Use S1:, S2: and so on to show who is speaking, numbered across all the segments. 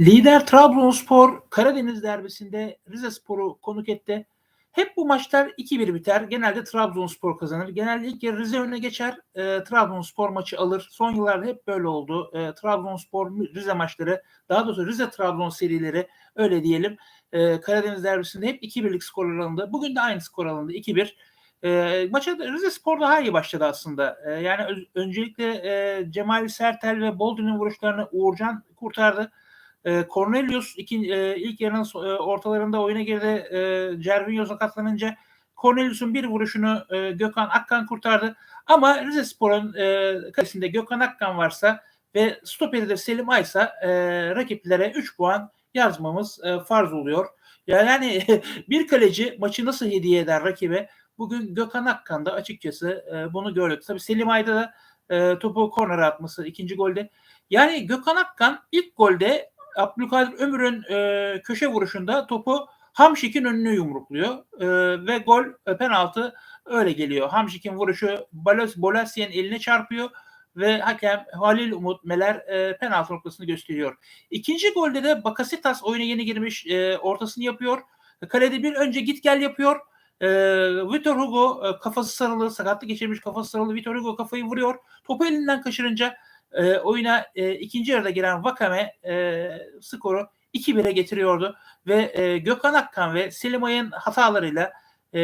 S1: Lider Trabzonspor Karadeniz derbisinde Rizespor'u konuk etti. Hep bu maçlar 2-1 biter. Genelde Trabzonspor kazanır. Yarı Rize önüne geçer. E, Trabzonspor maçı alır. Son yıllarda hep böyle oldu. E, Trabzonspor Rize maçları, daha doğrusu Rize Trabzon serileri öyle diyelim. E, Karadeniz derbisinde hep 2-1'lik skor alındı. Bugün de aynı skor alındı. 2-1. E, maça Rize Spor daha iyi başladı aslında. E, yani öncelikle e, Cemal Sertel ve Boldrin'in vuruşlarını Uğurcan kurtardı. E, Cornelius iki, e, ilk yarının e, ortalarında oyuna girdi. E, Cervinho sakatlanınca Cornelius'un bir vuruşunu e, Gökhan Akkan kurtardı. Ama Rize Spor'un e, kalesinde Gökhan Akkan varsa ve stoperi de Selim Aysa e, rakiplere 3 puan yazmamız e, farz oluyor. Yani bir kaleci maçı nasıl hediye eder rakibe? Bugün Gökhan Akkan da açıkçası e, bunu gördük. Tabii Selim Ayda da e, topu kornere atması ikinci golde. Yani Gökhan Akkan ilk golde Abdülkadir Ömür'ün e, köşe vuruşunda topu Hamşik'in önüne yumrukluyor e, ve gol e, penaltı öyle geliyor. Hamşik'in vuruşu Bolas, Bolasien eline çarpıyor ve hakem Halil Umut Meler e, penaltı noktasını gösteriyor. İkinci golde de Bakasitas oyuna yeni girmiş e, ortasını yapıyor. Kalede bir önce git gel yapıyor. E, Vitor Hugo e, kafası sarılı, sakatlık geçirmiş kafası sarılı. Vitor Hugo kafayı vuruyor. Topu elinden kaçırınca e, oyuna e, ikinci yarıda giren Vakame e, skoru 2-1'e getiriyordu ve e, Gökhan Akkan ve Selim Ay'ın hatalarıyla e,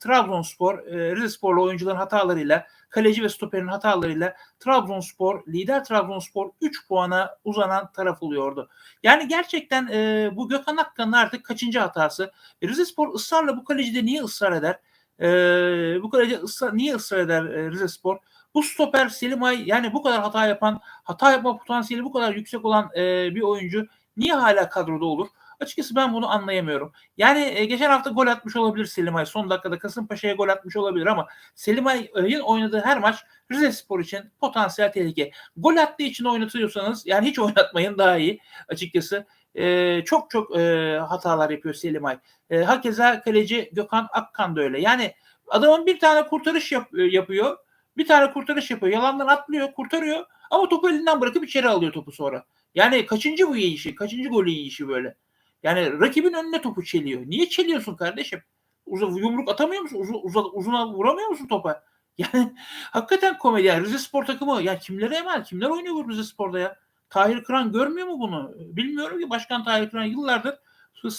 S1: Trabzonspor, e, Rizesporlu oyuncuların hatalarıyla, kaleci ve stoperin hatalarıyla Trabzonspor, lider Trabzonspor 3 puana uzanan taraf oluyordu. Yani gerçekten e, bu Gökhan Akkan'ın artık kaçıncı hatası? E, Rizespor ısrarla bu kalecide niye ısrar eder? E, bu kaleci ısrar, niye ısrar eder e, Rizespor? Bu stoper Selim Ay yani bu kadar hata yapan, hata yapma potansiyeli bu kadar yüksek olan e, bir oyuncu niye hala kadroda olur? Açıkçası ben bunu anlayamıyorum. Yani e, geçen hafta gol atmış olabilir Selim Ay. Son dakikada Kasımpaşa'ya gol atmış olabilir ama Selim Ay'ın oynadığı her maç Rize Spor için potansiyel tehlike. Gol attığı için oynatıyorsanız yani hiç oynatmayın daha iyi açıkçası. E, çok çok e, hatalar yapıyor Selim Ay. E, hakeza kaleci Gökhan Akkan da öyle. Yani adamın bir tane kurtarış yap, yapıyor. Bir tane kurtarış yapıyor. Yalandan atlıyor, kurtarıyor. Ama topu elinden bırakıp içeri alıyor topu sonra. Yani kaçıncı bu yiyişi? Kaçıncı golü yiyişi böyle? Yani rakibin önüne topu çeliyor. Niye çeliyorsun kardeşim? Uz- yumruk atamıyor musun? Uz- uz- uzuna vuramıyor musun topa? Yani hakikaten komedi. Yani Rize Spor takımı ya kimlere emanet? Kimler oynuyor bu Rize Spor'da ya? Tahir Kıran görmüyor mu bunu? Bilmiyorum ki Başkan Tahir Kıran yıllardır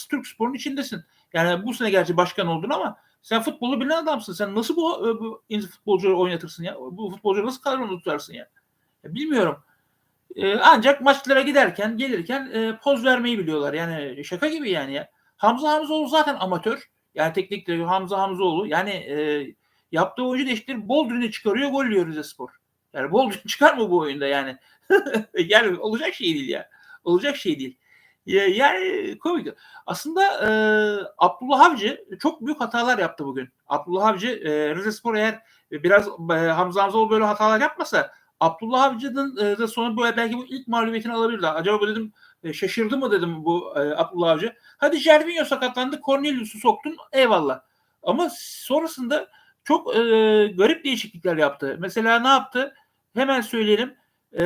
S1: Türk Spor'un içindesin. Yani bu sene gerçi başkan oldun ama sen futbolu bilen adamsın. Sen nasıl bu, bu futbolcuları oynatırsın ya? Bu futbolcuları nasıl kadronu tutarsın ya? ya bilmiyorum. Ee, ancak maçlara giderken, gelirken e, poz vermeyi biliyorlar. Yani şaka gibi yani ya. Hamza Hamzoğlu zaten amatör. Yani teknik direktör Hamza Hamzoğlu. Yani e, yaptığı oyuncu değişikleri Boldrin'i çıkarıyor, gol yiyor Rizespor. Yani Boldrin çıkar mı bu oyunda yani? yani olacak şey değil ya. Olacak şey değil. Yani komik. Aslında e, Abdullah Avcı çok büyük hatalar yaptı bugün. Abdullah Avcı e, Rizespor eğer biraz e, Hamza Hamzoğlu böyle hatalar yapmasa Abdullah Avcı'nın e, da sonra böyle belki bu ilk mağlubiyetini alabilirdi. Acaba dedim e, şaşırdı mı dedim bu e, Abdullah Avcı. Hadi Jervinho sakatlandı. Cornelius'u soktun. Eyvallah. Ama sonrasında çok e, garip değişiklikler yaptı. Mesela ne yaptı? Hemen söyleyelim. E,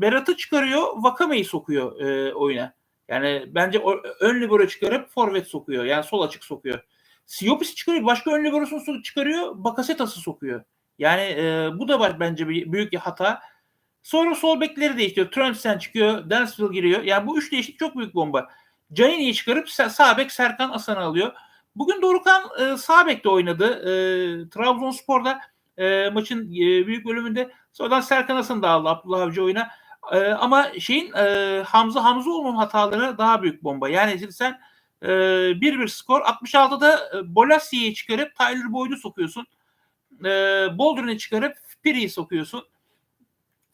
S1: Berat'ı çıkarıyor. Vakame'yi sokuyor e, oyuna. Yani bence o, ön libero çıkarıp forvet sokuyor. Yani sol açık sokuyor. Siopis'i çıkarıyor. Başka ön liberosunu çıkarıyor. Bakasetas'ı sokuyor. Yani e, bu da var bence bir büyük bir hata. Sonra sol bekleri değiştiriyor. Trondsen çıkıyor. Dansville giriyor. Yani bu üç değişiklik çok büyük bomba. Canini'yi çıkarıp sağ bek Serkan Asan'ı alıyor. Bugün Dorukan e, sağ bekte oynadı. E, Trabzonspor'da e, maçın e, büyük bölümünde. Sonradan Serkan Asan da aldı Abdullah Avcı oyuna. E, ama şeyin e, Hamza Hamzoğlu'nun hataları daha büyük bomba. Yani sen e, 1-1 skor 66'da e, Bolasi'yi çıkarıp Tyler Boyd'u sokuyorsun e, Boldrin'i çıkarıp Piri'yi sokuyorsun.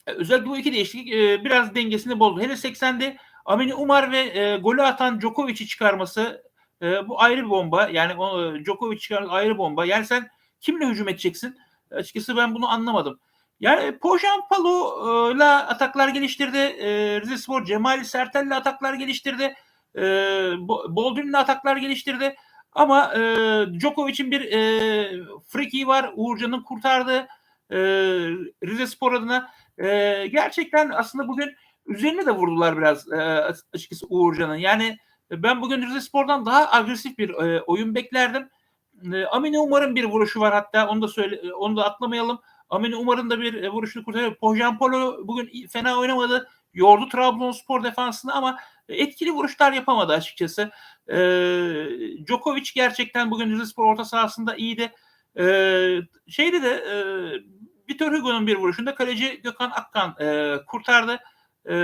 S1: E, özellikle bu iki değişiklik e, biraz dengesini bozdu. Hele 80'de Amini Umar ve e, golü atan Djokovic'i çıkarması e, bu ayrı bir bomba. Yani o, Djokovic çıkarması ayrı bomba. Yani sen kimle hücum edeceksin? Açıkçası ben bunu anlamadım. Yani Pojan Palo'la ataklar geliştirdi. E, Rizespor Cemal Sertel'le ataklar geliştirdi. E, Boldrin'le ataklar geliştirdi. Ama e, Djokovic'in bir e, friki var. Uğurcan'ın kurtardığı e, Rize Spor adına. E, gerçekten aslında bugün üzerine de vurdular biraz e, açıkçası Uğurcan'ın. Yani ben bugün Rize Spor'dan daha agresif bir e, oyun beklerdim. E, Amine Umar'ın bir vuruşu var hatta onu da söyle onu da atlamayalım. Amine Umar'ın da bir e, vuruşunu kurtarıyor. Pojan Polo bugün fena oynamadı. Yordu Trabzonspor defansını ama etkili vuruşlar yapamadı açıkçası. E, Djokovic gerçekten bugün Rizespor orta sahasında iyiydi. E, şeyde de e, Vitor Hugo'nun bir vuruşunda kaleci Gökhan Akkan e, kurtardı. E,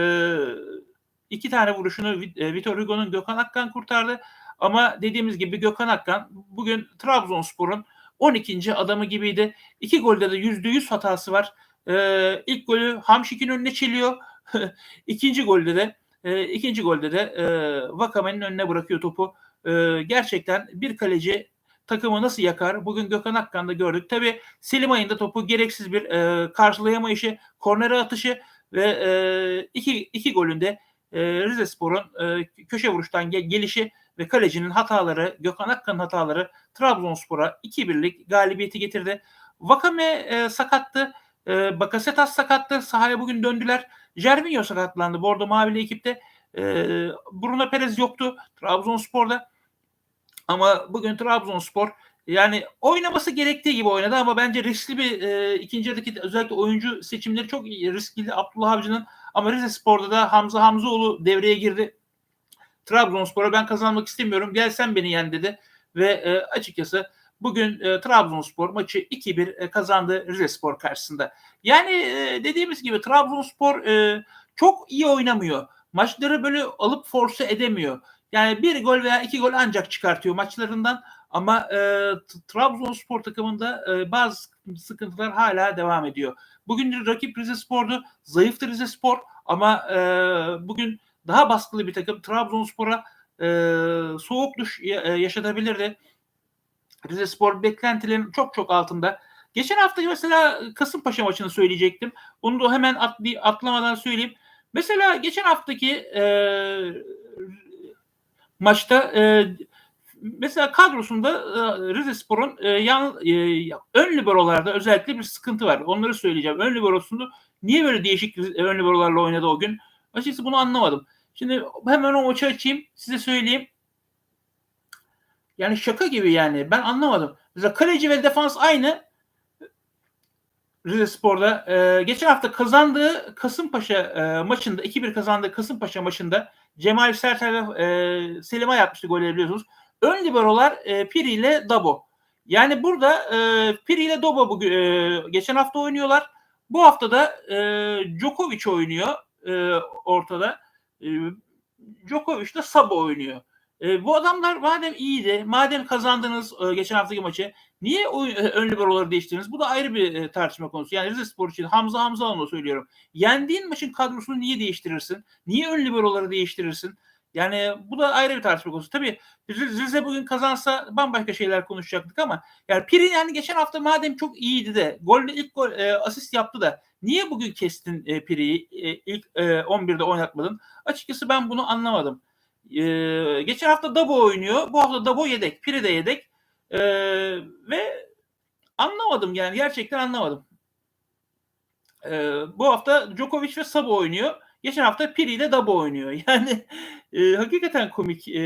S1: iki tane vuruşunu e, Vitor Hugo'nun Gökhan Akkan kurtardı. Ama dediğimiz gibi Gökhan Akkan bugün Trabzonspor'un 12. adamı gibiydi. İki golde de %100 hatası var. E, ilk golü Hamşik'in önüne çeliyor. İkinci golde de e, ikinci golde de e, Vakame'nin önüne bırakıyor topu. E, gerçekten bir kaleci takımı nasıl yakar? Bugün Gökhan Akkan'da gördük. Tabi Selim Ay'ın topu gereksiz bir e, karşılayamayışı, kornere atışı ve e, iki, iki golünde e, Rize Spor'un e, köşe vuruştan gel- gelişi ve kalecinin hataları, Gökhan Akkan'ın hataları Trabzonspor'a 2-1'lik galibiyeti getirdi. Vakame e, sakattı. E, Bakasetas sakattı. Sahaya bugün döndüler. Jervinho sakatlandı. Bordo Mavili ekipte. E, Bruno Perez yoktu Trabzonspor'da. Ama bugün Trabzonspor yani oynaması gerektiği gibi oynadı ama bence riskli bir e, ikinci yarıdaki özellikle oyuncu seçimleri çok riskli Abdullah Avcı'nın ama Rize Spor'da da Hamza Hamzoğlu devreye girdi. Trabzonspor'a ben kazanmak istemiyorum gelsen beni yen dedi ve e, açıkçası bugün e, Trabzonspor maçı 2-1 e, kazandı Rize Spor karşısında. Yani e, dediğimiz gibi Trabzonspor e, çok iyi oynamıyor. Maçları böyle alıp force edemiyor. Yani bir gol veya iki gol ancak çıkartıyor maçlarından ama e, Trabzonspor takımında e, bazı sıkıntılar hala devam ediyor. Bugün rakip Rize Spor'du. Zayıftı Rize Spor ama e, bugün daha baskılı bir takım Trabzonspor'a e, soğuk duş yaşatabilirdi. Rize Spor beklentilerin çok çok altında. Geçen hafta mesela Kasımpaşa maçını söyleyecektim. Onu da hemen atlı, atlamadan söyleyeyim. Mesela geçen haftaki e, maçta e, mesela kadrosunda e, Rize Spor'un e, yan, e, ön liberolarda özellikle bir sıkıntı var. Onları söyleyeceğim. Ön liberosunda niye böyle değişik ön liberolarla oynadı o gün? Açıkçası bunu anlamadım. Şimdi hemen o maçı açayım. Size söyleyeyim. Yani şaka gibi yani. Ben anlamadım. Mesela kaleci ve defans aynı. Rize Spor'da. E, geçen hafta kazandığı Kasımpaşa e, maçında 2-1 kazandığı Kasımpaşa maçında Cemal Sertel e, Selim'e yapmıştı golleri biliyorsunuz. Ön liberolar e, Piri ile Dabo. Yani burada e, Piri ile Dabo bugün e, geçen hafta oynuyorlar. Bu hafta da e, Djokovic oynuyor e, ortada. E, Djokovic de Sabo oynuyor. E, bu adamlar madem iyiydi, madem kazandınız e, geçen haftaki maçı, niye e, ön liberoları değiştirdiniz? Bu da ayrı bir e, tartışma konusu. Yani Rize Spor için Hamza Hamza onu söylüyorum. Yendiğin maçın kadrosunu niye değiştirirsin? Niye ön liberoları değiştirirsin? Yani bu da ayrı bir tartışma konusu. Tabii Rize bugün kazansa bambaşka şeyler konuşacaktık ama yani Piri yani geçen hafta madem çok iyiydi de golle ilk gol e, asist yaptı da niye bugün kestin e, Piri'yi e, ilk e, 11'de oynatmadın? Açıkçası ben bunu anlamadım. E, geçen hafta Dabo oynuyor. Bu hafta Dabo yedek. Piri de yedek. E, ve anlamadım yani gerçekten anlamadım. E, bu hafta Djokovic ve Sabo oynuyor. Geçen hafta Piri ile Dabo oynuyor. Yani e, hakikaten komik e,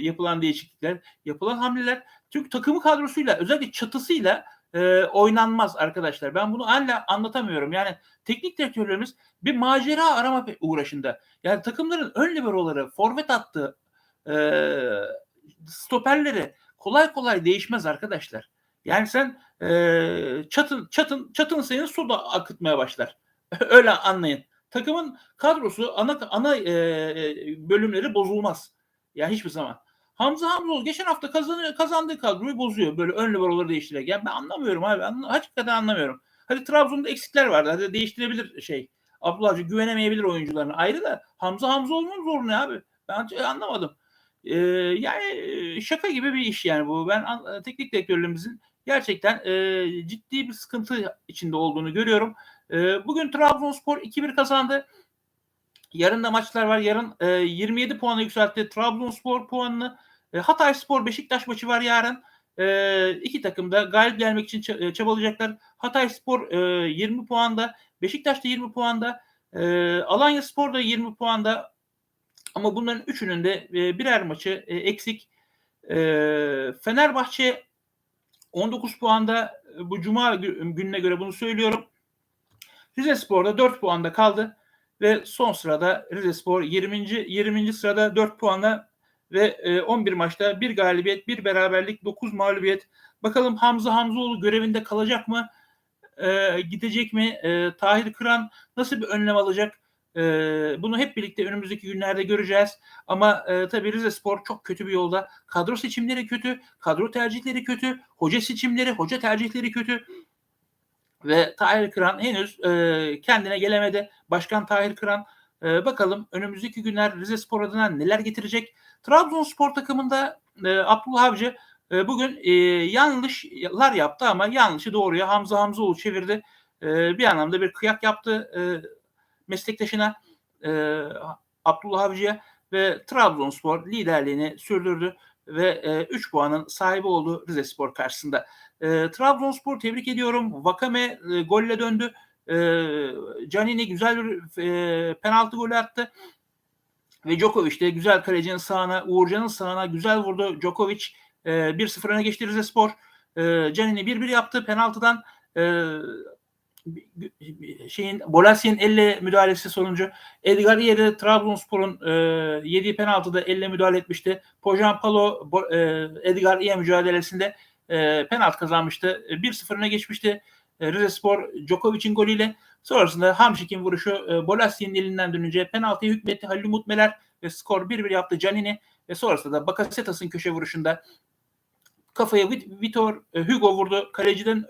S1: yapılan değişiklikler, yapılan hamleler. Çünkü takımı kadrosuyla özellikle çatısıyla e, oynanmaz arkadaşlar. Ben bunu hala anlatamıyorum. Yani teknik direktörlerimiz bir macera arama uğraşında. Yani takımların ön liberoları, forvet attı, e, stoperleri kolay kolay değişmez arkadaşlar. Yani sen e, çatın çatın çatın senin su da akıtmaya başlar. Öyle anlayın. Takımın kadrosu ana ana e, bölümleri bozulmaz. Yani hiçbir zaman. Hamza Hamzoğlu geçen hafta kazanıyor, kazandığı kadroyu bozuyor. Böyle ön liberoları değiştirerek. Yani ben anlamıyorum abi. Anla, hakikaten anlamıyorum. Hadi Trabzon'da eksikler vardı. Hadi değiştirebilir şey. Abdullah Avcı güvenemeyebilir oyuncularına. Ayrı da Hamza Hamzoğlu'nun zoru ne abi? Ben anlamadım. Ee, yani şaka gibi bir iş yani bu. Ben teknik direktörlerimizin gerçekten e, ciddi bir sıkıntı içinde olduğunu görüyorum. E, bugün Trabzonspor 2-1 kazandı. Yarın da maçlar var. Yarın e, 27 puanı yükseltti Trabzonspor puanını. E, Hatay Spor Beşiktaş maçı var yarın. E, iki takım da galip gelmek için çabalayacaklar. Hatay Spor e, 20 puanda, Beşiktaş da 20 puanda. E, Alanya Spor da 20 puanda ama bunların üçünün de e, birer maçı e, eksik. E, Fenerbahçe 19 puanda e, bu cuma gününe göre bunu söylüyorum. Rize Spor'da 4 puanda kaldı ve son sırada Rize Spor 20. 20. sırada 4 puanla ve 11 maçta bir galibiyet, bir beraberlik, 9 mağlubiyet. Bakalım Hamza Hamzoğlu görevinde kalacak mı? E, gidecek mi? E, Tahir Kıran nasıl bir önlem alacak? E, bunu hep birlikte önümüzdeki günlerde göreceğiz. Ama e, tabii Rize Spor çok kötü bir yolda. Kadro seçimleri kötü, kadro tercihleri kötü, hoca seçimleri, hoca tercihleri kötü. Ve Tahir Kıran henüz e, kendine gelemedi. Başkan Tahir Kıran e, bakalım önümüzdeki günler Rize Spor adına neler getirecek? Trabzonspor takımında e, Abdullah Avcı e, bugün e, yanlışlar yaptı ama yanlışı doğruya Hamza Hamzoğlu çevirdi. E, bir anlamda bir kıyak yaptı e, meslektaşına e, Abdullah Avcı'ya ve Trabzonspor liderliğini sürdürdü ve 3 e, puanın sahibi oldu Rize Spor karşısında. E, Trabzonspor tebrik ediyorum. Vakame e, golle döndü. E, Canini güzel bir e, penaltı golü attı. Ve Djokovic de güzel kalecinin sağına, Uğurcan'ın sağına güzel vurdu. Djokovic e, 1-0 öne geçti Rize Spor. E, Canini 1-1 yaptı penaltıdan. E, şeyin Bolasien elle müdahalesi sonucu Edgar Yeri Trabzonspor'un e, yediği penaltıda elle müdahale etmişti. Pojan Palo e, Edgar Iye mücadelesinde e, penaltı kazanmıştı. 1-0 öne geçmişti. E, Rize Spor Djokovic'in golüyle sonrasında Hamşik'in vuruşu e, Bolasien'in elinden dönünce penaltıyı hükmetti Halil Mutmeler ve skor 1-1 yaptı Canini ve sonrasında da Bakasetas'ın köşe vuruşunda kafaya Vitor e, Hugo vurdu. Kaleciden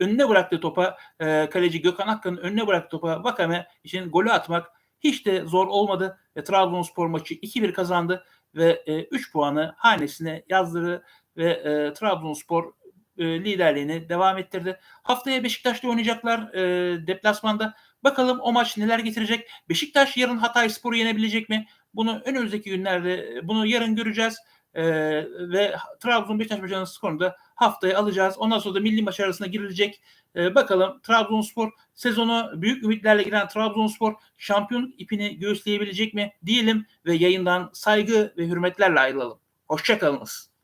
S1: önüne bıraktı topa. E, kaleci Gökhan Akkan'ın önüne bıraktı topa. Vakame için golü atmak hiç de zor olmadı. E, Trabzonspor maçı 2-1 kazandı ve 3 puanı hanesine yazdırdı ve e, Trabzonspor e, liderliğini devam ettirdi. Haftaya Beşiktaş'ta oynayacaklar e, deplasmanda. Bakalım o maç neler getirecek. Beşiktaş yarın Hatay Spor'u yenebilecek mi? Bunu önümüzdeki günlerde bunu yarın göreceğiz. Ee, ve Trabzon Beşiktaş maçının skorunu da haftaya alacağız. Ondan sonra da milli maç arasına girilecek. Ee, bakalım Trabzonspor sezonu büyük ümitlerle giren Trabzonspor şampiyonluk ipini göğüsleyebilecek mi? Diyelim ve yayından saygı ve hürmetlerle ayrılalım. Hoşçakalınız.